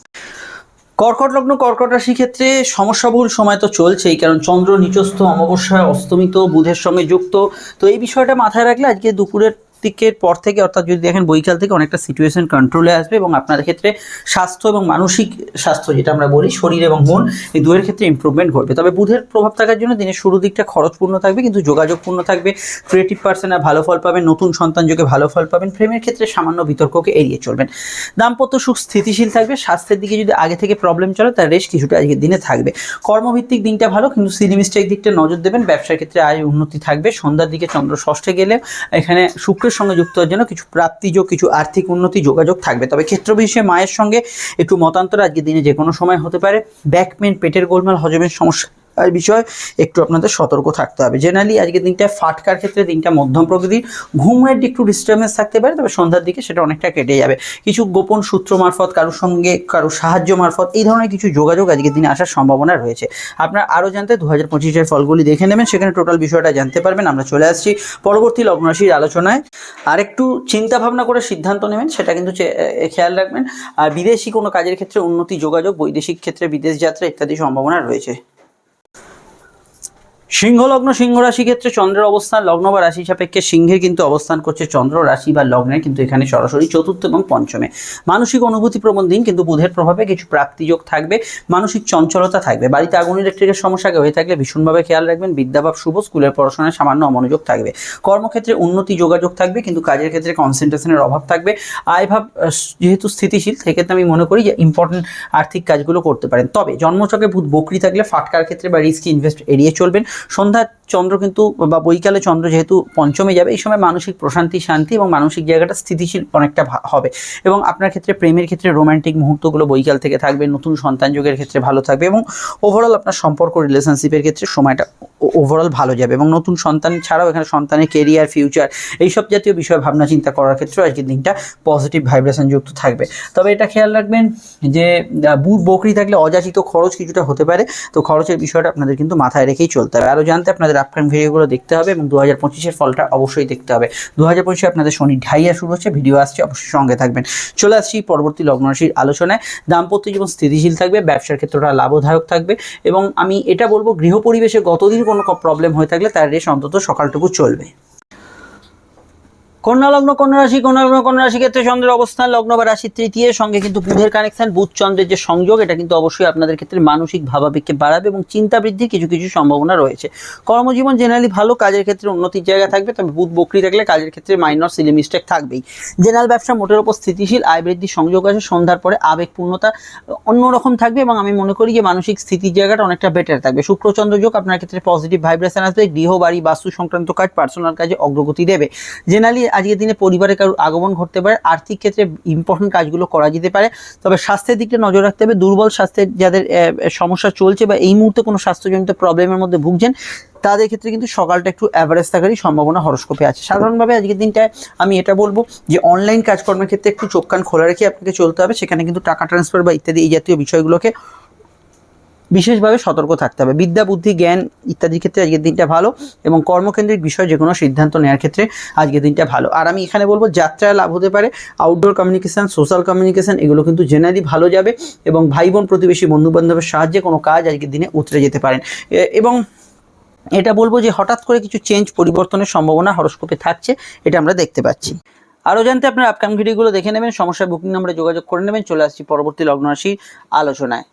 কর্কট লগ্ন, কর্কট রাশি ক্ষেত্রে সমস্যাবহুল সময় তো চলছেই, কারণ চন্দ্র, নিচস্থ অমাবস্যায় অস্তমিত বুধের সঙ্গে যুক্ত। তো এই বিষয়টা মাথায় রাখলে আজকে দুপুরের দিকের পর থেকে, অর্থাৎ যদি দেখেন বৈকাল থেকে অনেকটা সিচুয়েশন কন্ট্রোলে আসবে এবং আপনাদের ক্ষেত্রে স্বাস্থ্য এবং মানসিক স্বাস্থ্য যেটা আমরা বলি, শরীর এবং মন, এই দুয়ের ক্ষেত্রে ইমপ্রুভমেন্ট ঘটবে। তবে বুধের প্রভাব থাকার জন্য দিনের শুরু দিকটা খরচপূর্ণ থাকবে, কিন্তু যোগাযোগপূর্ণ থাকবে। ক্রিয়েটিভ পার্সনে ভালো ফল পাবেন, নতুন সন্তান যোগে ভালো ফল পাবেন, প্রেমের ক্ষেত্রে সামান্য বিতর্ককে এড়িয়ে চলবেন। দাম্পত্য সুখ স্থিতিশীল থাকবে, স্বাস্থ্যের দিকে যদি আগে থেকে প্রবলেম চলে, তার রেশ কিছুটা আজকের দিনে থাকবে। কর্মভিত্তিক দিনটা ভালো, কিন্তু সিনেমিস্টেক দিকটা নজর দেবেন, ব্যবসার ক্ষেত্রে আয় উন্নতি থাকবে, সন্ধ্যার দিকে চন্দ্র ষষ্ঠে গেলে এখানে সঙ্গে যুক্ত হওয়ার জন্য কিছু প্রাপ্তিযোগ, কিছু আর্থিক উন্নতি যোগাযোগ থাকবে। তবে ক্ষেত্র বিষয়ে মায়ের সঙ্গে একটু মতান্তর আজকে দিনে যে কোনো সময় হতে পারে। ব্যাকপেন পেটের গোলমাল, হজমের সমস্যা। বিষয় একটু আপনাদের সতর্ক থাকতে হবে। জেনারেলি আজকের দিনটা ফাটকার ক্ষেত্রে দিনটা মধ্যম প্রকৃতির। ঘুমের একটু ডিস্টার্বেন্স থাকতে পারে, তবে সন্ধ্যার দিকে সেটা অনেকটা কেটে যাবে। কিছু গোপন সূত্র মারফত, কারোর সঙ্গে কারও সাহায্য মারফত এই ধরনের কিছু যোগাযোগ আজকের দিনে আসার সম্ভাবনা রয়েছে। আপনারা আরও জানতে দু হাজার পঁচিশের ফলগুলি দেখে নেবেন, সেখানে টোটাল বিষয়টা জানতে পারবেন। আমরা চলে আসছি পরবর্তী লগ্নরাশির আলোচনায়। আর একটু চিন্তা ভাবনা করে সিদ্ধান্ত নেবেন, সেটা কিন্তু খেয়াল রাখবেন। আর বিদেশি কোনো কাজের ক্ষেত্রে উন্নতি, যোগাযোগ, বৈদেশিক ক্ষেত্রে বিদেশ যাত্রা ইত্যাদি সম্ভাবনা রয়েছে। সিংহ লগ্ন সিংহ রাশি ক্ষেত্রে চন্দ্রের অবস্থান, লগ্ন বা রাশি সাপেক্ষে সিংহের কিন্তু অবস্থান করছে চন্দ্র রাশি বা লগ্নের কিন্তু এখানে সরাসরি চতুর্থ এবং পঞ্চমে। মানসিক অনুভূতি প্রবণ দিন কিন্তু বুধের প্রভাবে কিছু প্রাপ্তিযোগ থাকবে, মানসিক চঞ্চলতা থাকবে, বাড়িতে আগুন ইলেকট্রিকের সমস্যা হয়ে থাকলে ভীষণভাবে খেয়াল রাখবেন, বিদ্যাভাব শুভ, স্কুলের পড়াশোনায় সামান্য অমনোযোগ থাকবে। কর্মক্ষেত্রে উন্নতি, যোগাযোগ থাকবে, কিন্তু কাজের ক্ষেত্রে কনসেন্ট্রেশনের অভাব থাকবে। আয়ভাব যেহেতু স্থিতিশীল, সেক্ষেত্রে আমি মনে করি যে ইম্পর্টেন্ট আর্থিক কাজগুলো করতে পারেন। তবে জন্মচকে ভূত বকরি থাকলে ফাটকার ক্ষেত্রে বা রিস্ক ইনভেস্ট এড়িয়ে চলবেন। সন্ধ্যা চন্দ্র কিন্তু, বা বৈকালে চন্দ্র যেহেতু পঞ্চমে যাবে, এই সময় মানসিক প্রশান্তি, শান্তি এবং মানসিক জায়গাটা স্থিতিশীল অনেকটা হবে। এবং আপনার ক্ষেত্রে প্রেমের ক্ষেত্রে রোমান্টিক মুহূর্তগুলো বৈকাল থেকে থাকবে, নতুন সন্তান যোগের ক্ষেত্রে ভালো থাকবে এবং ওভারঅল আপনার সম্পর্ক রিলেশনশিপের ক্ষেত্রে সময়টা ওভারঅল ভালো যাবে এবং নতুন সন্তান ছাড়াও এখানে সন্তানের কেরিয়ার ফিউচার এইসব জাতীয় বিষয়ে ভাবনা চিন্তা করার ক্ষেত্রে আজকের দিনটা পজিটিভ ভাইব্রেশন যুক্ত থাকবে। তবে এটা খেয়াল রাখবেন যে বুট, বকরি থাকলে অযাচিত খরচ কিছুটা হতে পারে, তো খরচের বিষয়টা আপনাদের কিন্তু মাথায় রেখেই চলতে হবে। আরও জানতে আপনাদের আপকামিং ভিডিওগুলো দেখতে হবে এবং দু হাজার পঁচিশের ফলটা অবশ্যই দেখতে হবে। দু হাজার পঁচিশে আপনাদের শনি ঢাইয়া শুরু হচ্ছে ভিডিও আসছে, অবশ্যই সঙ্গে থাকবেন। চলে আসছি পরবর্তী লগ্নরাশির আলোচনায়। দাম্পত্য জীবন স্থিতিশীল থাকবে, ব্যবসার ক্ষেত্রটা লাভদায়ক থাকবে এবং আমি এটা বলব, গৃহ পরিবেশে গতদিন কোনো প্রবলেম হয়ে থাকলে তার রেশ অন্তত সকালটুকু চলবে। কন্যা লগ্ন, কন্যা রাশি, কন্যা লগ্ন, কন্যা রাশি ক্ষেত্রে চন্দ্রের অবস্থান, লগ্ন বা রাশির তৃতীয় সঙ্গে কিন্তু বুধের কানেকশন বুধ চন্দ্রের যে সংযোগ, এটা কিন্তু অবশ্যই আপনাদের ক্ষেত্রে মানসিক ভাবাবেগকে বাড়াবে এবং চিন্তা বৃদ্ধির কিছু কিছু সম্ভাবনা রয়েছে। কর্মজীবন জেনারেলি ভালো, কাজের ক্ষেত্রে উন্নতির জায়গা থাকবে, তবে বুধ বকরি থাকলে কাজের ক্ষেত্রে মাইনর সিলি মিস্টেক থাকবেই। জেনারেল ব্যবসা মোটের ওপর স্থিতিশীল, আয় বৃদ্ধির সংযোগ আছে, সন্ধ্যার পরে আবেগপূর্ণতা অন্যরকম থাকবে এবং আমি মনে করি যে মানসিক স্থিতির জায়গাটা অনেকটা বেটার থাকবে। শুক্রচন্দ্র যোগ আপনার ক্ষেত্রে পজিটিভ ভাইব্রেশন আসবে গৃহ বাড়ি বাস্তু সংক্রান্ত কাজ পার্সোনাল কাজে অগ্রগতি দেবে। জেনারেলি আজকের দিনে পরিবারে কারোর আগমন ঘটতে পারে, আর্থিক ক্ষেত্রে ইম্পর্টেন্ট কাজগুলো করা যেতে পারে, তবে স্বাস্থ্যের দিকটা নজর রাখতে হবে। দুর্বল স্বাস্থ্যের যাদের সমস্যা চলছে বা এই মুহূর্তে কোনো স্বাস্থ্যজনিত প্রবলেমের মধ্যে ভুগছেন, তাদের ক্ষেত্রে কিন্তু সকালটা একটু অ্যাভারেজ থাকারই সম্ভাবনা হরস্কোপে আছে। সাধারণভাবে আজকের দিনটায় আমি এটা বলব যে অনলাইন কাজকর্মের ক্ষেত্রে একটু চোখ কান খোলা রেখে আপনাকে চলতে হবে, সেখানে কিন্তু টাকা ট্রান্সফার বা ইত্যাদি এই জাতীয় বিষয়গুলোকে বিশেষভাবে সতর্ক থাকতে হবে। বিদ্যা, বুদ্ধি, জ্ঞান ইত্যাদির ক্ষেত্রে আজকের দিনটা ভালো এবং কর্মকেন্দ্রিক বিষয় যে কোনো সিদ্ধান্ত নেওয়ার ক্ষেত্রে আজকের দিনটা ভালো। আর আমি এখানে বলব, যাত্রায় লাভ হতে পারে আউটডোর কমিউনিকেশন সোশ্যাল কমিউনিকেশন এগুলো কিন্তু জেনারেলি ভালো যাবে এবং ভাই বোন প্রতিবেশী বন্ধু বান্ধবের সাহায্যে কোনো কাজ আজকের দিনে উতরে যেতে পারেন। এবং এটা বলব যে হঠাৎ করে কিছু চেঞ্জ পরিবর্তনের সম্ভাবনা হরস্কোপে থাকছে, এটা আমরা দেখতে পাচ্ছি। আরও জানতে আপনার আপকামিং ভিডিওগুলো দেখে নেবেন সমস্যা বুকিং নম্বরে যোগাযোগ করে নেবেন, চলে আসছি পরবর্তী লগ্ন রাশির আলোচনায়।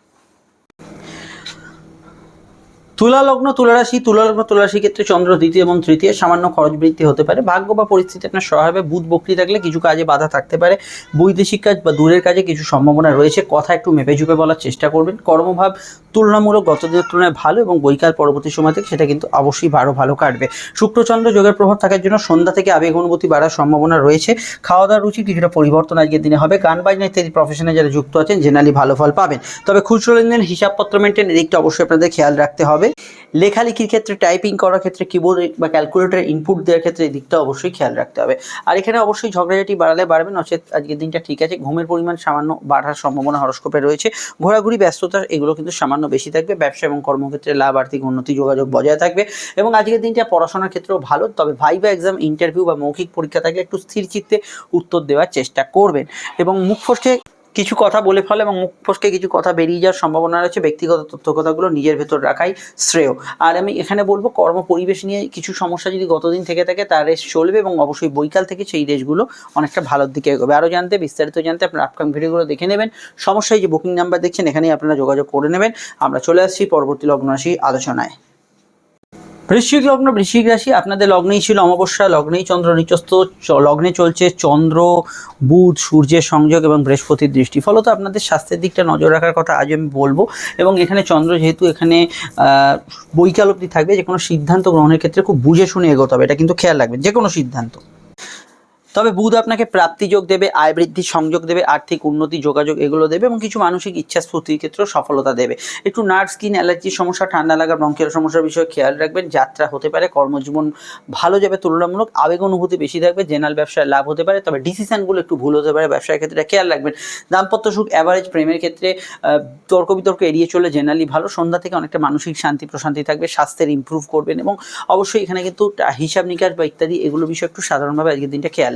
তুলা লগ্ন, তুলা রাশি, তুলা লগ্ন, তুলা রাশি ক্ষেত্রে চন্দ্র দ্বিতীয় এবং তৃতীয়, সামান্য খরচ বৃদ্ধি হতে পারে। ভাগ্য বা পরিস্থিতি আপনার সহায় হবে বুধ বকরি থাকলে কিছু কাজে বাধা থাকতে পারে। বৈদেশিক কাজ বা দূরের কাজে কিছু সম্ভাবনা রয়েছে। কথা একটু মেপে ঝুপে বলার চেষ্টা করবেন। কর্মভাব তুলনামূলক গত দিনের তুলনায় ভালো এবং বৈকাল পরবর্তী সময় থেকে সেটা কিন্তু অবশ্যই আরও ভালো কাটবে। শুক্রচন্দ্র যোগের প্রভাব থাকার জন্য সন্ধ্যা থেকে আবেগ অনুভূতি বাড়ার সম্ভাবনা রয়েছে। খাওয়া দাওয়ার রুচি কিছুটা পরিবর্তন আজকের দিনে হবে। গান বাজনা ইত্যাদি প্রফেশনে যারা যুক্ত আছেন জেনারেলি ভালো ফল পাবেন। তবে খুচরো লেনদেন, হিসাবপত্র মেনটেন এদিকটা অবশ্যই আপনাদের খেয়াল রাখতে হবে। লেখালেখির ক্ষেত্রে টাইপিং করার ক্ষেত্রে কিবোর্ড বা ক্যালকুলেটর ইনপুট দেওয়ার ক্ষেত্রে এই দিকটা অবশ্যই খেয়াল রাখতে হবে। আর এখানে অবশ্যই ঝগড়াঝাটি বাড়ালে বাড়বে, নচেত আজকের দিনটা ঠিক আছে। ঘুমের পরিমাণ সামান্য বাড়ার সম্ভাবনা হরস্কোপে রয়েছে। ঘোরাঘুরি, ব্যস্ততা, এগুলো কিন্তু সামান্য বেশি থাকবে। ব্যবসা এবং কর্মক্ষেত্রে লাভ, আর্থিক উন্নতি, যোগাযোগ বজায় থাকবে। এবং আজকের দিনটা পড়াশোনার ক্ষেত্রেও ভালো, তবে ভাইবা এক্সাম ইন্টারভিউ বা মৌখিক পরীক্ষা থাকলে একটু স্থির চিত্তে উত্তর দেওয়ার চেষ্টা করবেন। এবং মুখ কিছু কথা বলে ফেলে এবং মুখ ফসকে কিছু কথা বেরিয়ে যাওয়ার সম্ভাবনা রয়েছে। ব্যক্তিগত তথ্য কথাগুলো নিজের ভেতর রাখাই শ্রেয়। আর আমি এখানে বলব, কর্ম পরিবেশ নিয়ে কিছু সমস্যা যদি গতদিন থেকে থাকে, তার রেস চলবে এবং অবশ্যই বৈকাল থেকে সেই রেসগুলো অনেকটা ভালোর দিকে এগোবে। আরও জানতে, বিস্তারিত জানতে আপনার আপকাম ভিডিওগুলো দেখে নেবেন। সমস্যায় যে বুকিং নাম্বার দেখছেন, এখানেই আপনারা যোগাযোগ করে নেবেন। আমরা চলে আসছি পরবর্তী লগ্ন আলোচনায়। বৃশ্চিক লগ্ন, বৃশ্চিক রাশি, আপনাদের লগ্নেই ছিল অমাবস্যা, লগ্নেই চন্দ্র নিচস্থ লগ্নে চলছে চন্দ্র, বুধ, সূর্যের সংযোগ এবং বৃহস্পতির দৃষ্টি। ফলত আপনাদের স্বাস্থ্যের দিকটা নজর রাখার কথা আজ আমি বলব। এবং এখানে চন্দ্র যেহেতু এখানে বৈকাল অবধি থাকবে যে কোনো সিদ্ধান্ত গ্রহণের ক্ষেত্রে খুব বুঝে শুনে এগোতে হবে। এটা কিন্তু খেয়াল রাখবেন যে কোনো সিদ্ধান্ত। তবে বুধ আপনাকে প্রাপ্তি যোগ দেবে, আয় বৃদ্ধি সংযোগ দেবে, আর্থিক উন্নতি, যোগাযোগ এগুলো দেবে এবং কিছু মানসিক ইচ্ছা স্ফূর্তির ক্ষেত্রেও সফলতা দেবে। একটু নার্ভ, স্কিন অ্যালার্জির সমস্যা, ঠান্ডা লাগা ব্রঙ্কের সমস্যার বিষয়ে খেয়াল রাখবেন। যাত্রা হতে পারে, কর্মজীবন ভালো যাবে, তুলনামূলক আবেগ অনুভূতি বেশি থাকবে, জেনারেল ব্যবসায় লাভ হতে পারে, তবে ডিসিশনগুলো একটু ভুল হতে পারে ব্যবসার ক্ষেত্রে খেয়াল রাখবেন। দাম্পত্য সুখ অ্যাভারেজ প্রেমের ক্ষেত্রে তর্ক বিতর্ক এড়িয়ে চলে জেনারেলি ভালো, সন্ধ্যা থেকে অনেকটা মানসিক শান্তি, প্রশান্তি থাকবে, স্বাস্থ্যের ইমপ্রুভ করবেন এবং অবশ্যই এখানে কিন্তু হিসাব নিকাশ বা ইত্যাদি এগুলো বিষয়ে একটু সাধারণভাবে আজকের দিনটা খেয়াল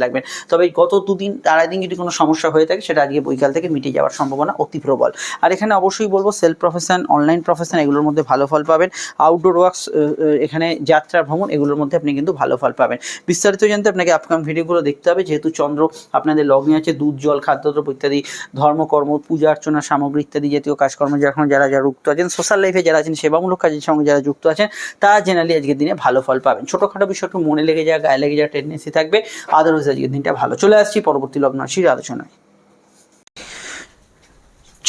তবে গত দুদিন আড়াই দিন যদি কোনো সমস্যা হয়ে থাকে, সেটা আজকে বৈকাল থেকে মিটে যাওয়ার সম্ভাবনা অতি প্রবল। আর এখানে অবশ্যই বলব সেলফ প্রফেশন, অনলাইন প্রফেশন, এগুলোর মধ্যে ভালো ফল পাবেন। আউটডোর ওয়ার্কস এখানে যাত্রা ভ্রমণ, এগুলোর মধ্যে আপনি কিন্তু ভালো ফল পাবেন। বিস্তারিত জানতে আপনাকে আপকাম ভিডিওগুলো দেখতে হবে। যেহেতু চন্দ্র আপনাদের লগ্নে আছে, দুধ, জল, খাদ্যদ্রব্য ইত্যাদি ধর্মকর্ম পূজা, অর্চনা, সামগ্রী ইত্যাদি জাতীয় কাজকর্ম যখন যারা যারা যুক্ত আছেন সোশ্যাল লাইফে যারা আছেন, সেবামূলক কাজের সঙ্গে যারা যুক্ত আছেন, তারা জেনারেলি আজকের দিনে ভালো ফল পাবেন। ছোটোখাটো বিষয় একটু মনে লেগে যায় গায়ে লেগে যাওয়ার টেন্ডেন্সি থাকবে। আদারওয়াইজ আজকের দিনটা ভালো। চলে আসছি পরবর্তী লগ্ন রাশির আলোচনায়।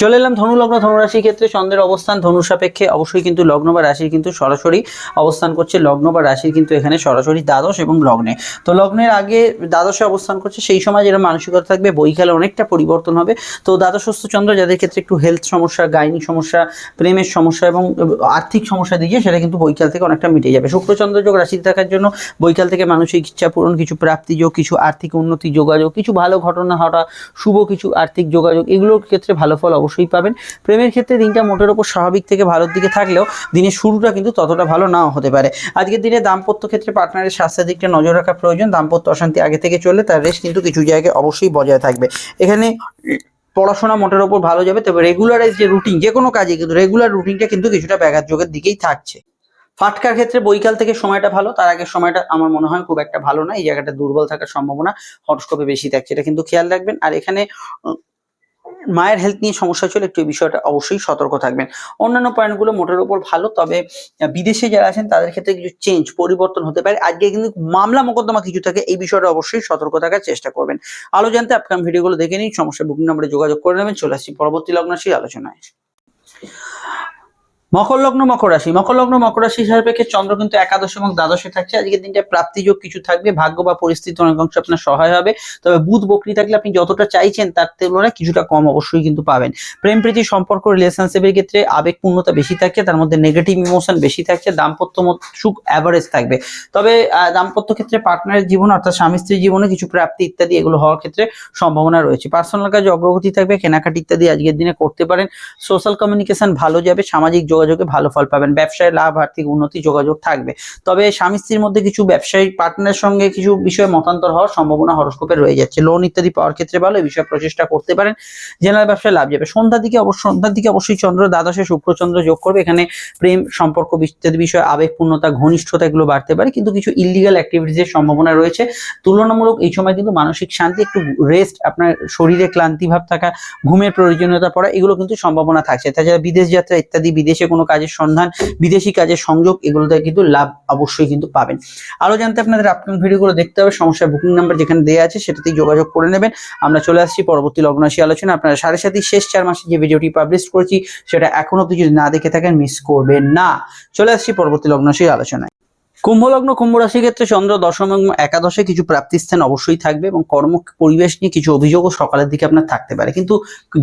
চলে এলাম ধনু লগ্ন ধনুরাশির ক্ষেত্রে। চন্দ্রের অবস্থান ধনু সাপেক্ষে। অবশ্যই কিন্তু লগ্ন বা রাশির কিন্তু সরাসরি অবস্থান করছে। লগ্ন বা রাশির কিন্তু এখানে সরাসরি দ্বাদশ এবং লগ্নে। তো লগ্নের আগে দ্বাদশে অবস্থান করছে। সেই সময় যেটা মানসিকতা থাকবে বইকালে অনেকটা পরিবর্তন হবে। তো দ্বাদশস্থ চন্দ্র যাদের ক্ষেত্রে একটু হেলথ সমস্যা গাইনিক সমস্যা, প্রেমের সমস্যা এবং আর্থিক সমস্যা দিকে সেটা কিন্তু বৈকাল থেকে অনেকটা মিটে যাবে। শুক্রচন্দ্র যোগ রাশিতে থাকার জন্য বৈকাল থেকে মানসিক ইচ্ছা পূরণ, কিছু প্রাপ্তি যোগ, কিছু আর্থিক উন্নতি যোগাযোগ, কিছু ভালো ঘটনা ঘটা, শুভ কিছু আর্থিক যোগাযোগ, এগুলোর ক্ষেত্রে ভালো ফল অবশ্যই পাবেন। প্রেমের ক্ষেত্রে দিনটা মোটের ওপর স্বাভাবিক থেকে ভালোর দিকে থাকলেও দিনের শুরুটা কিন্তু ততটা ভালো নাও হতে পারে। আজকের দিনে দাম্পত্য ক্ষেত্রে পার্টনারের স্বাস্থ্যের দিকটা নজর রাখা প্রয়োজন। দাম্পত্য অশান্তি আগে থেকে চললে তার রেস্ট কিন্তু কিছু জায়গায় অবশ্যই বজায় থাকবে। এখানে পড়াশোনা মোটের ওপর ভালো যাবে, তবে রেগুলারাইজ যে রুটিন যে কোনো কাজে কিন্তু রেগুলার রুটিনটা কিন্তু কিছুটা ব্যাঘাত যোগের দিকেই থাকছে। ফাটকার ক্ষেত্রে বৈকাল থেকে সময়টা ভালো, তার আগের সময়টা আমার মনে হয় খুব একটা ভালো না। এই জায়গাটা দুর্বল থাকার সম্ভাবনা হটস্কোপে বেশি থাকছে, এটা কিন্তু খেয়াল রাখবেন। আর এখানে মায়ের হেলথ নিয়ে সমস্যা চলে একটু এই বিষয়টা অবশ্যই সতর্ক থাকবেন। অন্যান্য পয়েন্টগুলো মোটের ওপর ভালো, তবে বিদেশে যারা আছেন, তাদের ক্ষেত্রে কিছু চেঞ্জ পরিবর্তন হতে পারে। আজকে কিন্তু মামলা মোকদ্দমা কিছু থাকে, এই বিষয়টা অবশ্যই সতর্ক থাকার চেষ্টা করবেন। আলো জানতে আপনার ভিডিওগুলো দেখে নিন, সমস্যা বুকিং নম্বরে যোগাযোগ করে নেবেন। চলে আসছি পরবর্তী লগ্নাশীল আলোচনায়। মকর লগ্ন, মকর রাশি। মকর লগ্ন, মকর রাশি সাপেক্ষে চন্দ্র কিন্তু একাদশ এবং দ্বাদশে থাকছে? আজকের দিনটা প্রাপ্তিযোগ কিছু থাকবে, ভাগ্য বা পরিস্থিতি অনেক অংশ আপনার সহায় হবে। তবে বুধ বকরি থাকলে আপনি যতটা চাইছেন তার তুলনায় কিছুটা কম অবশ্যই কিন্তু পাবেন। প্রেম, প্রীতি, সম্পর্ক রিলেশনশিপের ক্ষেত্রে আবেগপূর্ণতা বেশি থাকছে, তার মধ্যে নেগেটিভ ইমোশন বেশি থাকছে, দাম্পত্য সুখ অ্যাভারেজ থাকবে। তবে দাম্পত্য ক্ষেত্রে পার্টনারের জীবন অর্থাৎ স্বামী স্ত্রীর জীবনে কিছু প্রাপ্তি ইত্যাদি এগুলো হওয়ার ক্ষেত্রে সম্ভাবনা রয়েছে। পার্সোনাল কাজে অগ্রগতি থাকবে, কেনাকাটি ইত্যাদি আজকের দিনে করতে পারেন। সোশ্যাল কমিউনিকেশন ভালো যাবে, সামাজিক যোগাযোগে ভালো ফল পাবেন। ব্যবসায় লাভ, আর্থিক উন্নতি, যোগাযোগ থাকবে। তবে স্বামী স্ত্রীর মধ্যে কিছু ব্যবসায়িক পার্টনারের সঙ্গে কিছু বিষয়ে মতান্তর হওয়ার সম্ভাবনা হরস্কোপে রয়ে যাচ্ছে। লোন ইত্যাদি পাওয়ার ক্ষেত্রে ভালো এই বিষয়ে প্রচেষ্টা করতে পারেন। জেনারেল ব্যবসায় লাভ যাবে। সন্ধ্যার দিকে অবশ্য, সন্ধ্যার দিকে অবশ্যই চন্দ্র, দ্বাদশে শুক্রচন্দ্র যোগ করবে। এখানে প্রেম, সম্পর্ক ইত্যাদি বিষয়ে আবেগপূর্ণতা ঘনিষ্ঠতা এগুলো বাড়তে পারে। কিন্তু কিছু ইলিগাল অ্যাক্টিভিটিসের সম্ভাবনা রয়েছে। তুলনামূলক এই সময় কিন্তু মানসিক শান্তি, একটু রেস্ট আপনার শরীরে ক্লান্তি ভাব থাকা, ঘুমের প্রয়োজনীয়তা পড়া, এগুলো কিন্তু সম্ভাবনা থাকছে। তাছাড়া বিদেশ যাত্রা ইত্যাদি, বিদেশে কোনো কাজের সন্ধান, বিদেশি কাজের সংযোগ, এগুলোতে কিন্তু লাভ অবশ্যই কিন্তু পাবেন। আরও জানতে আপনাদের আপকামিং ভিডিওগুলো দেখতে হবে সমস্যার বুকিং নাম্বার যেখানে দেওয়া আছে সেটাতেই যোগাযোগ করে নেবেন। আমরা চলে আসছি পরবর্তী লগ্নরাশি আলোচনা আপনারা সাড়ে সাথে শেষ চার মাসে যে ভিডিওটি পাবলিশ করেছি, সেটা এখনও অব্দি যদি না দেখে থাকেন মিস করবেন না। চলে আসছি পরবর্তী লগ্নরাশির আলোচনায়। কুম্ভ লগ্ন কুম্ভ রাশির ক্ষেত্রে চন্দ্র দশম এবং একাদশে কিছু প্রাপ্তিস্থান অবশ্যই থাকবে এবং কর্ম, পরিবেশ নিয়ে কিছু অভিযোগও সকালের দিকে আপনার থাকতে পারে। কিন্তু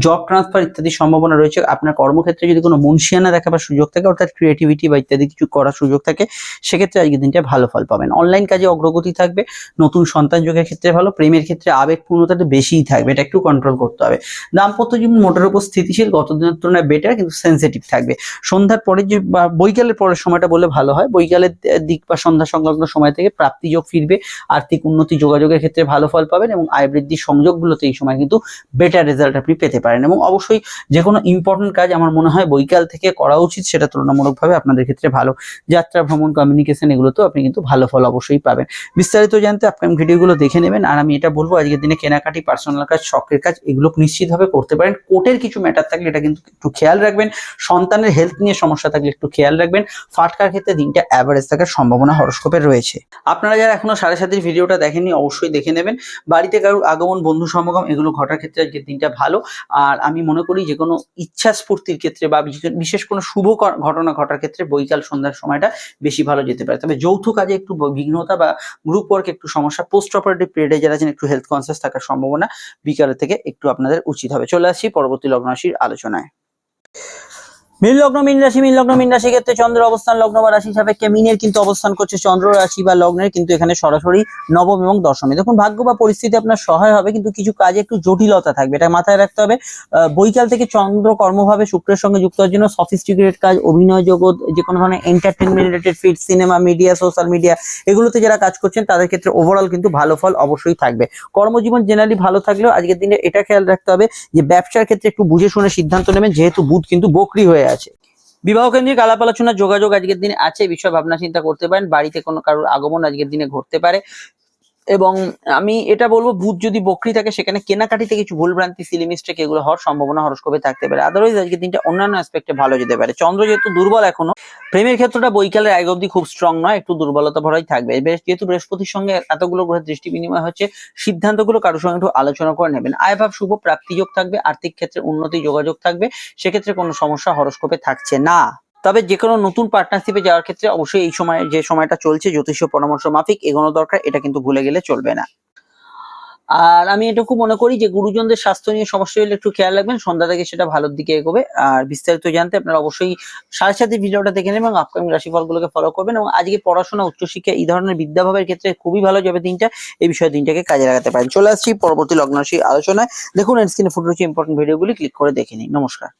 জব ট্রান্সফার ইত্যাদি সম্ভাবনা রয়েছে, আপনার কর্মক্ষেত্রে যদি কোনো মুন্সিয়ানা দেখাবার সুযোগ থাকে, অর্থাৎ ক্রিয়েটিভিটি বা ইত্যাদি কিছু করার সুযোগ থাকে, সেক্ষেত্রে আজকের দিনটা ভালো ফল পাবেন। অনলাইন কাজে অগ্রগতি থাকবে, নতুন সন্তান যোগের ক্ষেত্রে ভালো, প্রেমের ক্ষেত্রে আবেগপূর্ণতাটা বেশিই থাকবে, এটা একটু কন্ট্রোল করতে হবে। দাম্পত্য জীবন মোটের উপর স্থিতিশীল গত দিনের তুলনায় বেটার কিন্তু সেন্সিটিভ থাকবে। সন্ধ্যার পরের যে বা, বৈকালের পরের সময়টা বলে ভালো হয়। বৈকালের দিক বা সন্ধ্যা সংলগ্ন সময় থেকে প্রাপ্তিযোগ ফিরবে, আর্থিক উন্নতি যোগাযোগের ক্ষেত্রে ভালো ফল পাবেন এবং আয় বৃদ্ধির সংযোগগুলোতে এই সময় কিন্তু বেটার রেজাল্ট আপনি পেতে পারেন এবং অবশ্যই যে কোনো ইম্পর্টেন্ট কাজ আমার মনে হয় বৈকাল থেকে করা উচিত সেটা তুলনামূলকভাবে আপনাদের ক্ষেত্রে ভালো। যাত্রা, ভ্রমণ কমিউনিকেশন এগুলোতেও আপনি কিন্তু ভালো ফল অবশ্যই পাবেন। বিস্তারিত জানতে আপকামিং ভিডিওগুলো দেখে নেবেন আর আমি এটা বলব, আজকের দিনে কেনাকাটি পার্সোনাল কাজ, শখের কাজ এগুলো নিশ্চিতভাবে করতে পারেন। কোর্টের কিছু ম্যাটার থাকলে এটা কিন্তু একটু খেয়াল রাখবেন। সন্তানের হেলথ নিয়ে সমস্যা থাকলে একটু খেয়াল রাখবেন। ফাটকার ক্ষেত্রে দিনটা অ্যাভারেজ থাকার সম্ভাবনা হরস্কোপের রয়েছে। আপনারা যারা এখনও সাড়ে সাতের ভিডিওটা দেখেননি, অবশ্যই দেখে নেবেন। বাড়িতে কারোর আগমন, বন্ধু সমাগম, এগুলো ঘটার ক্ষেত্রে আজকের দিনটা ভালো। আর আমি মনে করি যে কোনো ইচ্ছা স্ফূর্তির ক্ষেত্রে বা বিশেষ- কোনো শুভ ঘটনা ঘটার ক্ষেত্রে বৈকাল সন্ধ্যার সময়টা বেশি ভালো যেতে পারে। তবে যৌথ কাজে একটু বিঘ্নতা বা গ্রুপ ওয়ার্ক একটু সমস্যা পোস্ট অপারেটিভ পিরিয়ডে যারা আছেন, একটু হেলথ কনসিয়াস থাকার সম্ভাবনা বিকালের থেকে একটু আপনাদের উচিত হবে। চলে আসছি পরবর্তী লগ্নরাশির আলোচনায়। মীন লগ্ন, মীন রাশি, মীন লগ্ন, মীন রাশি ক্ষেত্রে চন্দ্র অবস্থান, লগ্ন বা রাশি সাপেক্ষে মিনের কিন্তু অবস্থান করছে চন্দ্র রাশি বা লগ্নের, কিন্তু এখানে সরাসরি নবম এবং দশমে। দেখুন, ভাগ্য বা পরিস্থিতি আপনার সহায় হবে, কিন্তু কিছু কাজে একটু জটিলতা থাকবে। এটা মাথায় রাখতে হবে। বৈকাল থেকে চন্দ্র কর্মভাবে শুক্রের সঙ্গে যুক্ত হওয়ার জন্য সফিস্টিকেটেড কাজ, অভিনয় জগৎ, যে কোনো ধরনের entertainment related field cinema media social media এগুলোতে যারা কাজ করছেন, তাদের ক্ষেত্রে ওভারঅল কিন্তু ভালো ফল অবশ্যই থাকবে। কর্মজীবন জেনারেলি ভালো থাকলেও আজকের দিনে এটা খেয়াল রাখতে হবে যে ব্যবসার ক্ষেত্রে একটু বুঝে শুনে সিদ্ধান্ত নেবেন, যেহেতু বুধ কিন্তু বকরি হয়ে আছে। বিবাহ কেন্দ্রিক আলাপ আলোচনা যোগাযোগ আজকের দিনে আছে বিষয়ে ভাবনা চিন্তা করতে পারেন। বাড়িতে কোনো কারোর আগমন আজকের দিনে ঘটতে পারে। এবং আমি এটা বলব, ভূত যদি বকরি থাকে, সেখানে কেনাকাটিতে কিছু ভুলভ্রান্তি সিলি মিস্টেক এগুলো হওয়ার সম্ভাবনা হরস্কোপে থাকতে পারে। আদারওয়াইজ আজকের দিনটা অন্যান্য অ্যাসপেক্টে ভালো যেতে পারে। চন্দ্র যেহেতু দুর্বল এখনও, প্রেমের ক্ষেত্রটা বৈকালের আগে অব্দি খুব স্ট্রং নয়, একটু দুর্বলতা ভরাই থাকবে। যেহেতু বৃহস্পতির সঙ্গে এতগুলো গ্রহের দৃষ্টি বিনিময় হচ্ছে, সিদ্ধান্তগুলো কারোর সঙ্গে একটু আলোচনা করে নেবেন। আয় ভাব, শুভ প্রাপ্তিযোগ থাকবে, আর্থিক ক্ষেত্রে উন্নতি, যোগাযোগ থাকবে, সেক্ষেত্রে কোনো সমস্যা হরস্কোপে থাকছে না। তবে যে কোনো নতুন পার্টনারশিপে যাওয়ার ক্ষেত্রে অবশ্যই এই সময়, যে সময়টা চলছে জ্যোতিষ পরামর্শ মাফিক, এগোনো দরকার, এটা কিন্তু ভুলে গেলে চলবে না। আর আমি এটুকু মনে করি যে, গুরুজনদের স্বাস্থ্য নিয়ে সমস্যা হলে একটু খেয়াল রাখবেন, সন্ধ্যা থেকে সেটা ভালোর দিকে এগোবে। আর বিস্তারিত জানতে আপনারা অবশ্যই সাড়ে সাথে ভিডিওটা দেখে নেবেন এবং আপকামিং রাশিফলগুলোকে ফলো করবেন এবং আজকে পড়াশোনা, উচ্চশিক্ষা এই ধরনের বিদ্যাভাবের ক্ষেত্রে খুবই ভালো যাবে দিনটা। এই বিষয়ে দিনটাকে কাজে লাগাতে পারেন। চলে আসছি পরবর্তী লগ্ন রাশি আলোচনায়। দেখুন স্ক্রিনে ফুটে রয়েছে ইম্পর্টেন্ট ভিডিওগুলি ক্লিক করে দেখে নিন। নমস্কার।